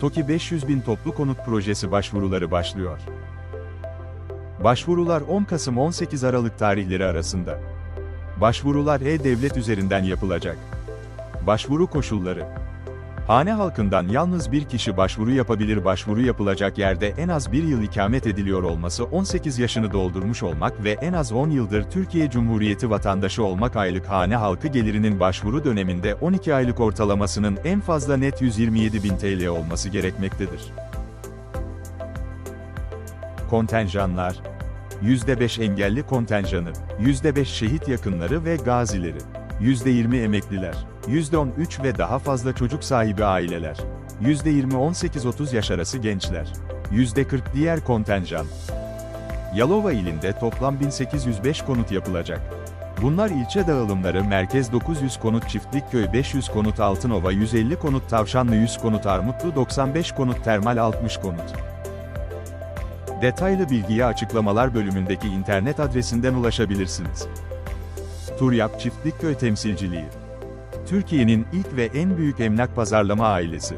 TOKİ 500 bin toplu konut projesi başvuruları başlıyor. Başvurular 10 Kasım 18 Aralık tarihleri arasında. Başvurular e-devlet üzerinden yapılacak. Başvuru koşulları Hane halkından yalnız bir kişi başvuru yapabilir. Başvuru yapılacak yerde en az bir yıl ikamet ediliyor olması 18 yaşını doldurmuş olmak ve en az 10 yıldır Türkiye Cumhuriyeti vatandaşı olmak aylık hane halkı gelirinin başvuru döneminde 12 aylık ortalamasının en fazla net 127 bin TL olması gerekmektedir. Kontenjanlar. %5 engelli kontenjanı, %5 şehit yakınları ve gazileri, %20 emekliler, %13 ve daha fazla çocuk sahibi aileler, %20 18-30 yaş arası gençler, %40 diğer kontenjan. Yalova ilinde toplam 1805 konut yapılacak. Bunlar ilçe dağılımları merkez 900 konut Çiftlikköy 500 konut Altınova 150 konut Tavşanlı 100 konut Armutlu 95 konut Termal 60 konut. Detaylı bilgiye açıklamalar bölümündeki internet adresinden ulaşabilirsiniz. Turyap Çiftlikköy Temsilciliği Türkiye'nin ilk ve en büyük emlak pazarlama ailesi.